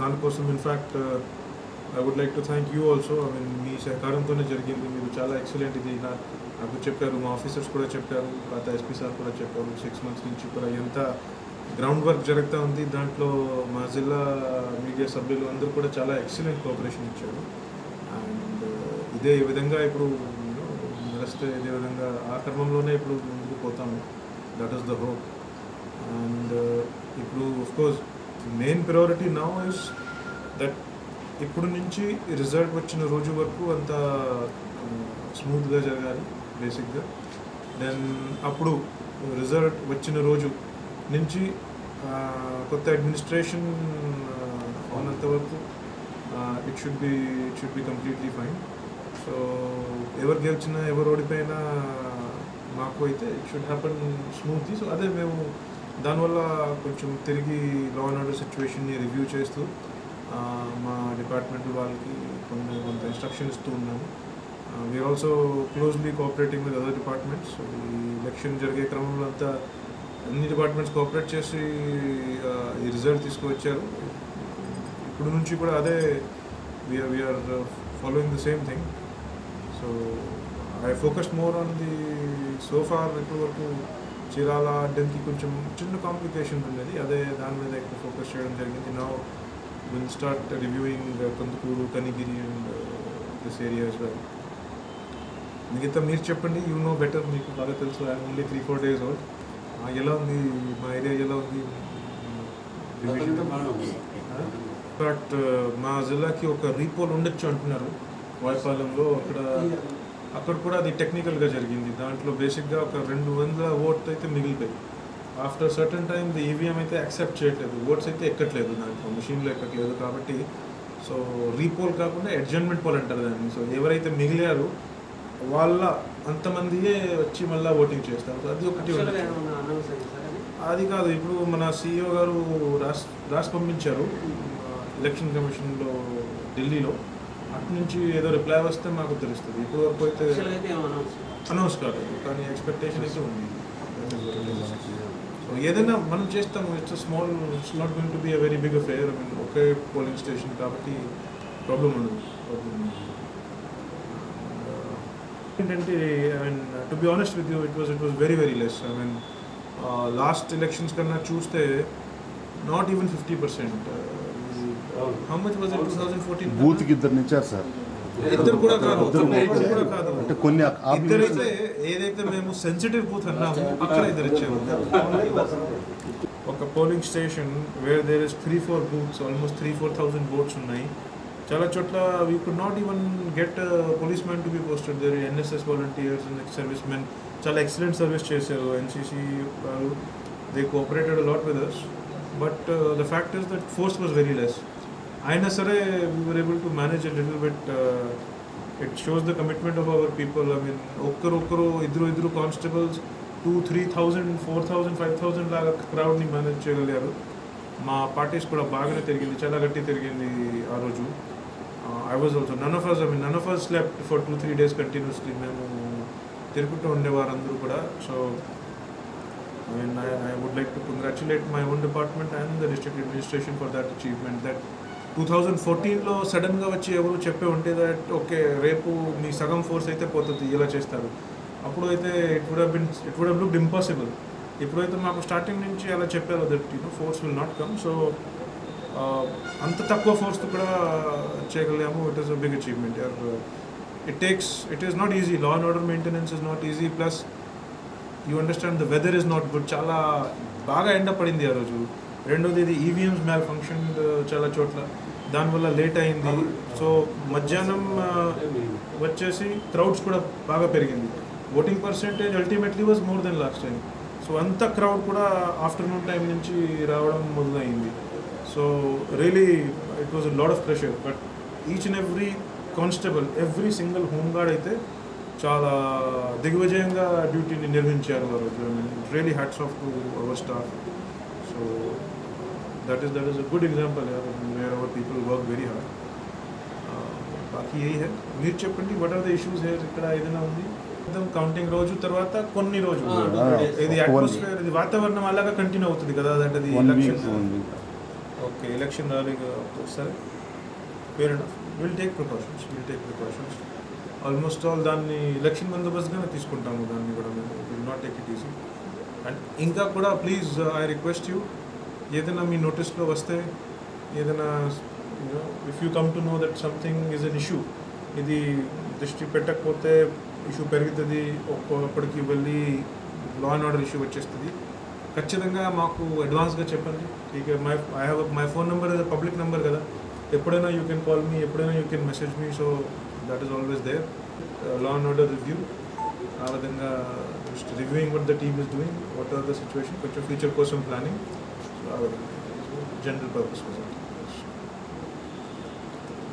దానికోసం in fact I would like to thank you also I mean మీ సహకారంతోనే జరిగింది. మీరు చాలా ఎక్సలెంట్ ఇది. నాకు చెప్పారు మా ఆఫీసర్స్ కూడా చెప్పారు తర్వాత ఎస్పీ సార్ కూడా చెప్పారు సిక్స్ మంత్స్ నుంచి కూడా ఎంత గ్రౌండ్ వర్క్ జరుగుతూ ఉంది. దాంట్లో మా జిల్లా మీడియా సభ్యులు అందరూ కూడా చాలా ఎక్సలెంట్ కోఆపరేషన్ ఇచ్చారు. అండ్ uh, ఇదే విధంగా ఇప్పుడు నడిస్తే ఇదే విధంగా ఆ క్రమంలోనే ఇప్పుడు ముందుకు పోతాము. That is the hope and uh, ఇప్పుడు course main priority now is that ఇప్పుడు నుంచి రిజల్ట్ వచ్చిన రోజు వరకు అంత స్మూత్గా uh, జరగాలి బేసిక్గా దెన్ అప్పుడు రిజల్ట్ వచ్చిన రోజు నుంచి కొత్త అడ్మినిస్ట్రేషన్ ఉన్నంత వరకు it should be it should be completely fine so ఎవరు గెలిచినా ఎవరు ఓడిపోయినా మాకు అయితే it should happen smoothly so అదే మేము దానివల్ల కొంచెం తిరిగి లా అండ్ ఆర్డర్ సిచ్యువేషన్ని రివ్యూ చేస్తూ మా డిపార్ట్మెంట్ వాళ్ళకి కొన్ని కొంత ఇన్స్ట్రక్షన్ ఇస్తూ ఉన్నాము. We are also closely cooperating with other departments ఈ ఎలక్షన్ జరిగే క్రమంలో అంతా అన్ని డిపార్ట్మెంట్స్ కోఆపరేట్ చేసి ఈ రిజల్ట్ తీసుకువచ్చారు. ఇప్పుడు నుంచి కూడా అదే we are we are following the same thing so I focus more on the so far ఇప్పటి వరకు చీరాల అడ్డంకి కొంచెం చిన్న కాంప్లికేషన్ ఉండేది. అదే దాని మీద ఎక్కువ ఫోకస్ చేయడం జరిగింది. నా will start reviewing Kandukur Kanigiri and this areas well మిగతా మీరు చెప్పండి. యూ నో బెటర్ మీకు బాగా తెలుసు. I only three four days old ఎలా ఉంది? మా ఏరియా ఎలా ఉంది? బట్ మా జిల్లాకి ఒక రీపోల్ ఉండొచ్చు అంటున్నారు. వాయపాలెంలో అక్కడ అక్కడ కూడా అది టెక్నికల్గా జరిగింది. దాంట్లో బేసిక్గా ఒక రెండు వందల ఓట్ అయితే మిగిలిపోయి after certain time the EVM అయితే యాక్సెప్ట్ చేయట్లేదు. ఓట్స్ అయితే ఎక్కట్లేదు దాంట్లో. మిషన్లో ఎక్కట్లేదు కాబట్టి సో రీపోల్ కాకుండా అడ్జన్మెంట్ పోల్ అంటారు దాన్ని. సో ఎవరైతే మిగిలారో వాళ్ళ అంతమందియే వచ్చి మళ్ళీ ఓటింగ్ చేస్తారు. అది ఒకటి. అది? కాదు ఇప్పుడు మన సీఈఓ గారు రాసి రాసి పంపించారు. ఎలక్షన్ కమిషన్లో ఢిల్లీలో. అటు నుంచి ఏదో రిప్లై వస్తే మాకు తెలుస్తుంది. ఇప్పుడు వరకు అయితే అనౌన్స్ కాదు కానీ ఎక్స్పెక్టేషన్ అయితే ఉంది. సో ఏదైనా మనం చేస్తాము it's small it's not going to be a very big mean okay polling station కాబట్టి ప్రాబ్లం ఉండదు. ప్రాబ్లం ఏంటంటే I mean to be honest with you it was it was very very less I mean last elections కన్నా చూస్తే not even fifty percent how much was it two thousand fourteen బూత్కి ఇద్దరు నిచ్చారు sir ఇద్దరు కూడా కాదు ఇద్దరు ఇద్దరు కూడా కాదు అంటే కొన్ని ఇద్దరైతే ఏదైతే మేము సెన్సిటివ్ బూత్ అన్నామో అక్కడ ఇద్దరు ఇచ్చాము ఒక polling station where there is three four booths almost three four thousand votes ఉన్నాయి చాలా చోట్ల we could not even get police man to be posted there NSS volunteers and service men చాలా excellent service చేశారు NCC వాళ్ళు they cooperated lot with us but the fact is that force was very less అయినా సరే we were able to manage a little bit it shows the commitment of our people I mean ఒక్కరు ఒక్కరు ఇద్దరు ఇద్దరు constables two three thousand four thousand five thousand లాగా క్రౌడ్ని manage చేయగలిగారు. మా పార్టీస్ కూడా బాగానే తిరిగింది చాలా గట్టి తిరిగింది ఆ రోజు. I was also none of us I mean none of us left for two three days continuously మేము తిరుగుతూ ఉండేవారు అందరూ కూడా. So mean I would like to congratulate my own department and the district administration for that achievement that two thousand ఫోర్టీన్లో సడన్గా వచ్చి ఎవరు చెప్పే ఉంటే దట్ ఓకే రేపు మీ సగం ఫోర్స్ అయితే పోతుంది ఇలా చేస్తారు. అప్పుడు అయితే it would bin it would looked impossible ఇప్పుడైతే మాకు స్టార్టింగ్ నుంచి అలా చెప్పారు that you know force will not come so అంత తక్కువ ఫోర్స్తో కూడా చేయగలిగాము. It is a big achievement it takes it is not easy law and order maintenance is not easy plus you understand the weather is not good చాలా బాగా ఎండ పడింది ఆ రోజు. రెండోది ఇది ఈవీఎంస్ మ్యాల్ ఫంక్షన్ చాలా చోట్ల. దానివల్ల లేట్ అయింది. సో మధ్యాహ్నం uh, వచ్చేసి క్రౌడ్స్ కూడా బాగా పెరిగింది. Voting percentage ultimately was more than last time so అంత క్రౌడ్ కూడా ఆఫ్టర్నూన్ టైం నుంచి రావడం మొదలైంది. So really it was lad of pressure but each and every constable every single home guard అయితే చాలా దిగ్విజయంగా డ్యూటీని నిర్వహించారు ఆ రోజు really hats off to our staff so that is that is a good example where our people work very hard బాకీ ఏ హే మీరు చెప్పండి what are the issues here ఇక్కడ ఏదైనా ఉంది కౌంటింగ్ రోజు తర్వాత కొన్ని రోజులు Ah, ఇది ఒక one అట్మాస్ఫియర్ ఇది వాతావరణం అలాగా కంటిన్యూ అవుతుంది కదా అంటే అది one week election one week okay election రాలేదు సరే parent will take precautions will take precautions almost all దాన్ని ఎలక్షన్ బందోబస్తుగానే తీసుకుంటాము దాన్ని కూడా మేము. Will not take it easy and ఇంకా కూడా ప్లీజ్ ఐ రిక్వెస్ట్ యూ ఏదైనా మీ నోటీస్లో వస్తే ఏదైనా if you come to know that something is an issue ఇది దృష్టి పెట్టకపోతే ఇష్యూ పెరుగుతుంది ఒక్కొక్కడికి వెళ్ళి లా అండ్ ఆర్డర్ ఇష్యూ వచ్చేస్తుంది. ఖచ్చితంగా మాకు అడ్వాన్స్గా చెప్పండి. ఇక my I have my phone number public number కదా. ఎప్పుడైనా యూ కెన్ కాల్ మీ ఎప్పుడైనా you can message me so that is always there law and order review ఆ విధంగా just reviewing what the team is doing what are the situation కొంచెం future కోసం planning general purpose కోసం.